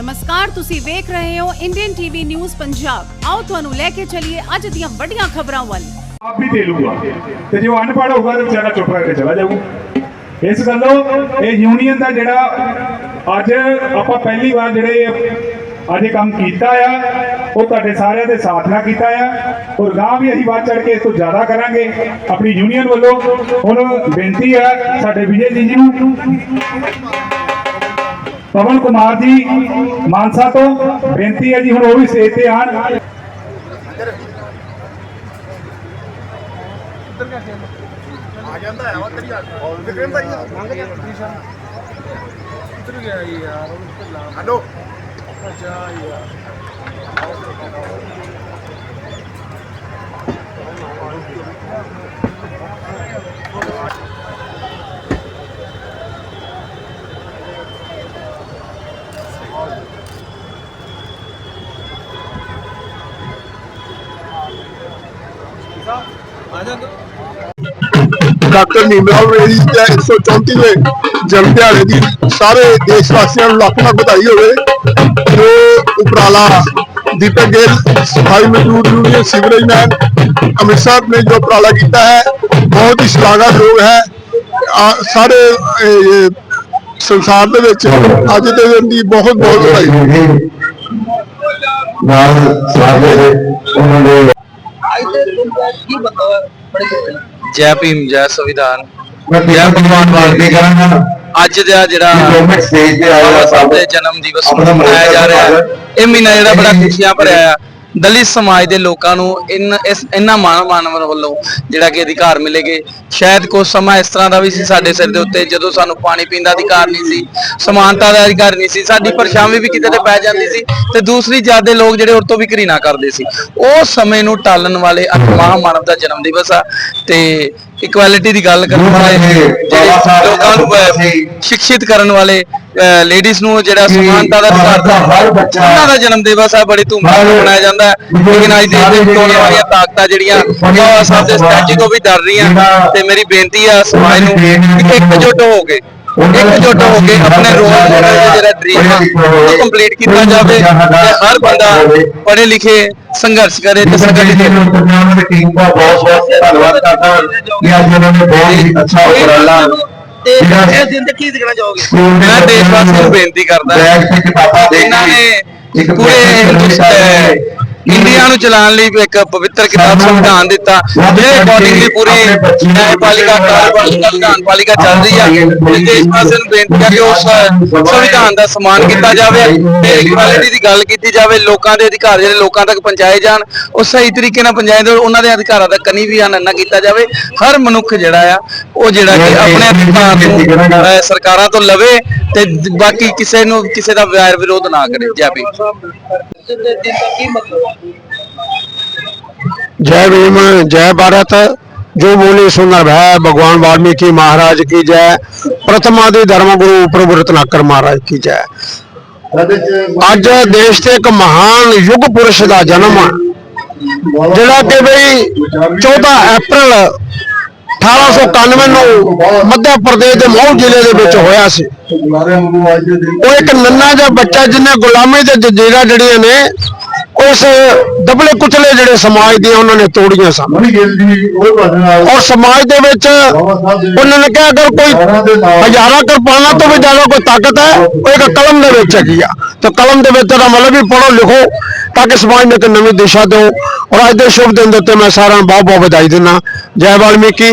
ਨਮਸਕਾਰ, ਤੁਸੀਂ ਵੇਖ ਰਹੇ ਹੋ ਇੰਡੀਅਨ ਟੀਵੀ ਨਿਊਜ਼ ਪੰਜਾਬ ਆਓ ਤੁਹਾਨੂੰ ਲੈ ਕੇ ਚੱਲੀਏ ਅੱਜ ਦੀਆਂ ਵੱਡੀਆਂ ਖਬਰਾਂ ਵੱਲ। ਆਪ ਵੀ ਦੇ ਲੂਗਾ ਤੇ ਜੋ ਅਨਪੜ੍ਹ ਹੋਊਗਾ ਤੇ ਵਿਚਾਰਾ ਚੁੱਪ ਕਰਕੇ ਚਲਾ ਜਾਊ। ਇਸ ਗੱਲੋਂ ਇਹ ਯੂਨੀਅਨ ਦਾ ਜਿਹੜਾ ਅੱਜ ਆਪਾਂ ਪਹਿਲੀ ਵਾਰ ਜਿਹੜੇ ਅੱਜ ਕੰਮ ਕੀਤਾ ਆ, ਉਹ ਤੁਹਾਡੇ ਸਾਰਿਆਂ ਦੇ ਸਾਥ ਨਾਲ ਕੀਤਾ ਆ। ਔਰ ਗਾਂ ਵੀ ਅਸੀਂ ਵੱਧ ਚੜ ਕੇ ਇਸ ਤੋਂ ਜ਼ਿਆਦਾ ਕਰਾਂਗੇ। ਆਪਣੀ ਯੂਨੀਅਨ ਵੱਲੋਂ ਹੁਣ ਬੇਨਤੀ ਆ ਸਾਡੇ ਵਿਜੇ ਜੀ ਜੀ ਨੂੰ। ਪਵਨ ਕੁਮਾਰ ਜੀ ਮਾਨਸਾ ਤੋਂ। ਬੇਨਤੀ ਹੈ ਜੀ ਹੁਣ ਉਹ ਵੀ ਸਟੇਜ ਤੇ ਆਣ ਆ ਜਾਂਦਾ ਹੈ ਵਾ ਤੇਰੀ ਆ ਵਿਕਰਮ ਭਾਈ ਮੰਗ ਗਿਆ ਕਿੱਧਰ ਗਿਆ ਯਾਰ ਹੈਲੋ। ਜਾ ਯਾਰ। ਡਾਕਟਰ ਨੀਮਰਾਓ ਮੇਰੀ ਦੇ 134ਵੇਂ ਜਨਮ ਦਿਹਾੜੇ ਦੀ ਸਾਰੇ ਦੇਸ਼ ਵਾਸੀਆਂ ਨੂੰ ਲੱਖ ਲੱਖ ਵਧਾਈ ਹੋਵੇ। ਜੋ ਉਪਰਾਲਾ ਦੀਪਕ ਗਿੱਲ, ਸਫ਼ਾਈ ਮਜ਼ਦੂਰ ਯੂਨੀਅਨ ਸਿਵਰੇਜਮੈਨ ਅੰਮ੍ਰਿਤਸਰ ਨੇ ਜੋ ਉਪਰਾਲਾ ਕੀਤਾ ਹੈ, ਬਹੁਤ ਹੀ ਸ਼ਲਾਘਾਯੋਗ ਹੈ। ਸਾਰੇ ਸੰਸਾਰ ਦੇ ਵਿੱਚ ਅੱਜ ਦੇ ਦਿਨ ਦੀ ਬਹੁਤ ਬਹੁਤ ਵਧਾਈ। ਨਾਲ ਸਾਰੇ ਉਹਨਾਂ ਦੇ ਜੈ ਭੀਮ ਜੈ ਸੰਵਿਧਾਨ। ਮੈਂ ਪਿਆ ਭਗਵਾਨ ਵਾਸਤੇ ਕਰਾਂਗਾ। ਅੱਜ ਦਾ ਜਿਹੜਾ ਗਵਰਨਮੈਂਟ ਸਟੇਜ ਤੇ ਆਇਆ ਬਾਬਾ ਸਾਹਿਬ ਸਭ ਦੇ ਜਨਮ ਦਿਵਸ ਮਨਾਇਆ ਜਾ ਰਿਹਾ ਹੈ ਇਹ ਮਹੀਨਾ ਜਿਹੜਾ ਬੜਾ ਖੁਸ਼ੀਆਂ ਭਰਿਆ ਆ। ਦਲਿਤ ਸਮਾਜ ਦੇ ਲੋਕਾਂ ਨੂੰ ਇਨ ਇਸ ਇਹਨਾਂ ਮਾਨਵ ਮਾਨਵ ਵੱਲੋਂ ਜਿਹੜਾ ਕਿ ਅਧਿਕਾਰ ਮਿਲੇਗੇ। ਸ਼ਾਇਦ ਕੁਝ ਸਮਾਂ ਇਸ ਤਰ੍ਹਾਂ ਦਾ ਵੀ ਸੀ ਸਾਡੇ ਸਿਰ ਦੇ ਉੱਤੇ ਜਦੋਂ ਸਾਨੂੰ ਪਾਣੀ ਪੀਣ ਦਾ ਅਧਿਕਾਰ ਨਹੀਂ ਸੀ ਸਮਾਨਤਾ ਦਾ ਅਧਿਕਾਰ ਨਹੀਂ ਸੀ ਸਾਡੀ ਪਰਛਾਵੇਂ ਵੀ ਕਿਤੇ ਤੇ ਪੈ ਜਾਂਦੀ ਸੀ ਤੇ ਦੂਸਰੀ ਜਾਤ ਦੇ ਲੋਕ ਜਿਹੜੇ ਉਹ ਤੋਂ ਵੀ ਘৃਣਾ ਕਰਦੇ ਸੀ। ਉਹ ਸਮੇਂ ਨੂੰ ਟਾਲਣ ਵਾਲੇ ਅੱਜ ਮਹਾਮਾਨਵ ਦਾ ਜਨਮ ਦਿਵਸ ਆ। ਤੇ ਇਕੁਐਲਿਟੀ ਦੀ ਗੱਲ ਕਰਨ ਵਾਲੇ ਲੋਕਾਂ ਨੂੰ ਸ਼ਿਕਸ਼ਿਤ ਕਰਨ ਵਾਲੇ ਲੇਡੀਜ਼ ਨੂੰ ਜਿਹੜਾ ਸਮਾਨਤਾ ਦਾ ਅਧਿਕਾਰ ਹਰ ਬੱਚਾ ਉਹਨਾਂ ਦਾ ਜਨਮ ਦਿਵਸ ਹੈ ਬੜੀ ਧੂਮਧਾਮ ਨਾਲ ਮਨਾਇਆ ਜਾਂਦਾ ਹੈ। ਲੇਕਿਨ ਅੱਜ ਦੇਸ਼ ਦੇ ਵਿੱਚ ਆਉਣ ਵਾਲੀਆਂ ਤਾਕਤਾਂ ਜਿਹੜੀਆਂ ਬਾਬਾ ਸਾਹਿਬ ਦੇ ਸਟੈਚੂ ਤੋਂ ਵੀ ਡਰ ਰਹੀਆਂ। ਤੇ ਮੇਰੀ ਬੇਨਤੀ ਆ ਸਮਾਜ ਨੂੰ ਕਿ ਇਕਜੁੱਟ ਹੋ ਕੇ ਇਕਜੁੱਟ ਹੋ ਕੇ ਆਪਣੇ ਰੋਲ ਦਾ ਜਿਹੜਾ ਡ੍ਰੀਮ ਆ ਉਹ ਕੰਪਲੀਟ ਕੀਤਾ ਜਾਵੇ ਤੇ ਹਰ ਬੰਦਾ ਪੜ੍ਹੇ ਲਿਖੇ ਸੰਘਰਸ਼ ਕਰੇ ਤੇ ਸੰਗਠਿਤ ਦੀ ਟੀਮ ਦਾ ਬਹੁਤ ਬਹੁਤ ਧੰਨਵਾਦ ਕਰਦਾ ਹਾਂ ਕਿ ਅੱਜ ਉਹਨਾਂ ਨੇ ਬਹੁਤ ਹੀ ਅੱਛਾ ਉਪਰਾਲਾ ਤੇ ਇਹ ਦਿਨ ਤੇ ਕੀ ਦੇਖਣਾ ਚਾਹੋਗੇ? ਮੈਂ ਦੇਸ਼ ਵਾਸੀਆਂ ਨੂੰ ਬੇਨਤੀ ਕਰਦਾ ਬੈਗ ਤੇ ਕਿਤਾਬਾਂ ਇਹਨਾਂ ਨੇ ਇੱਕ ਪੂਰੇ ਹਿੰਦੁਸਤਾਨ ਇੰਡੀਆ ਨੂੰ ਚਲਾਉਣ ਲਈ ਇੱਕ ਪਵਿੱਤਰ ਕਿਤਾਬ ਸੰਵਿਧਾਨ ਦਿੱਤਾ। ਜਿਹਦੇ ਅਕੋਰਡਿੰਗਲੀ ਪੂਰੀ ਨਿਆਂਪਾਲਿਕਾ ਕਾਰਜਪਾਲਿਕਾ ਵਿਧਾਨਪਾਲਿਕਾ ਚੱਲ ਰਹੀ ਆ। ਦੇਸ਼ ਵਾਸੀਆਂ ਨੂੰ ਬੇਨਤੀ ਹੈ ਕਿ ਉਸ ਸੰਵਿਧਾਨ ਦਾ ਸਨਮਾਨ ਕੀਤਾ ਜਾਵੇ ਤੇ ਇਕੁਐਲਿਟੀ ਦੀ ਗੱਲ ਕੀਤੀ ਜਾਵੇ ਲੋਕਾਂ ਦੇ ਅਧਿਕਾਰ ਜਿਹੜੇ ਲੋਕਾਂ ਤੱਕ ਪਹੁੰਚਾਏ ਜਾਣ ਉਹ ਸਹੀ ਤਰੀਕੇ ਨਾਲ ਪਹੁੰਚਾਏ ਜਾਣ ਉਹਨਾਂ ਦੇ ਅਧਿਕਾਰਾਂ ਦਾ ਕਨੀ ਵੀ ਆਨ ਨਾ ਕੀਤਾ ਜਾਵੇ। ਹਰ ਮਨੁੱਖ ਜਿਹੜਾ ਆ ਉਹ ਜਿਹੜਾ ਕਿ ਆਪਣੇ ਅਧਿਕਾਰ ਨੂੰ ਸਰਕਾਰਾਂ ਤੋਂ ਲਵੇ ਤੇ ਬਾਕੀ ਕਿਸੇ ਨੂੰ ਕਿਸੇ ਦਾ ਵੈਰ ਵਿਰੋਧ ਨਾ ਕਰੇ। ਜੈ ਭੀਮ। ਤੇ ਦਿਨ ਦਾ ਕੀ ਮਤਲਬ जय भीम जय भारत जो बोले सुंदर भय भगवान वाल्मीकि महाराज की जय प्रथमादि धर्म गुरु प्रभु रत्नाकर महाराज की जय ਅੱਜ ਦੇਸ਼ ਤੇ ਇੱਕ ਮਹਾਨ ਯੁੱਗ ਪੁਰਸ਼ ਦਾ ਜਨਮ ਆ ਜਿਹੜਾ ਕਿ ਬਈ 14 ਅਪ੍ਰੈਲ 1891 ਨੂੰ ਮੱਧ ਪ੍ਰਦੇਸ਼ ਦੇ ਮਹੂ ਜ਼ਿਲ੍ਹੇ ਦੇ ਵਿੱਚ ਹੋਇਆ ਸੀ। ਉਹ ਇੱਕ ਨੰਨਾ ਜਿਹਾ ਬੱਚਾ ਜਿਹਨੇ ਗੁਲਾਮੀ ਦੇ ਜੰਜੀਰਾਂ ਜਿਹੜੀਆਂ ਨੇ ਉਸ ਦਬਲੇ ਕੁਚਲੇ ਜਿਹੜੇ ਸਮਾਜ ਦੀਆਂ ਉਹਨਾਂ ਨੇ ਤੋੜੀਆਂ ਸਨ। ਔਰ ਸਮਾਜ ਦੇ ਵਿੱਚ ਉਹਨਾਂ ਨੇ ਕਿਹਾ, ਅਗਰ ਕੋਈ ਹਜ਼ਾਰਾਂ ਕਿਰਪਾਨਾਂ ਤੋਂ ਵੀ ਜ਼ਿਆਦਾ ਕੋਈ ਤਾਕਤ ਹੈ, ਉਹ ਇੱਕ ਕਲਮ ਦੇ ਵਿੱਚ ਹੈਗੀ ਆ। ਤੇ ਕਲਮ ਦੇ ਵਿੱਚ ਦਾ ਮਤਲਬ ਵੀ ਪੜੋ ਲਿਖੋ। ਤਾਂ ਕਿ ਸਮਾਜ ਨੂੰ ਇੱਕ ਨਵੀਂ ਦਿਸ਼ਾ ਦਿਓ। ਔਰ ਅੱਜ ਦੇ ਸ਼ੁਭ ਦਿਨ ਦੇ ਉੱਤੇ ਮੈਂ ਸਾਰਿਆਂ ਨੂੰ ਬਹੁਤ ਬਹੁਤ ਵਧਾਈ ਦਿੰਦਾ ਜੈ ਵਾਲਮੀਕੀ,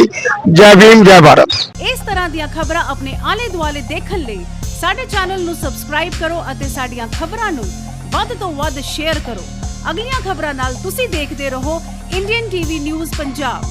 ਜੈ ਭੀਮ, ਜੈ ਭਾਰਤ। ਇਸ ਤਰ੍ਹਾਂ ਦੀਆਂ ਖਬਰਾਂ ਆਪਣੇ ਆਲੇ ਦੁਆਲੇ ਦੇਖਣ ਲਈ ਸਾਡੇ ਚੈਨਲ ਨੂੰ ਸਬਸਕ੍ਰਾਈਬ ਕਰੋ ਅਤੇ ਸਾਡੀਆਂ ਖਬਰਾਂ ਨੂੰ ਵੱਧ ਤੋਂ ਵੱਧ ਸ਼ੇਅਰ ਕਰੋ। ਅਗਲੀਆਂ ਖਬਰਾਂ ਨਾਲ ਤੁਸੀਂ ਦੇਖਦੇ ਰਹੋ। Indian TV news Punjab.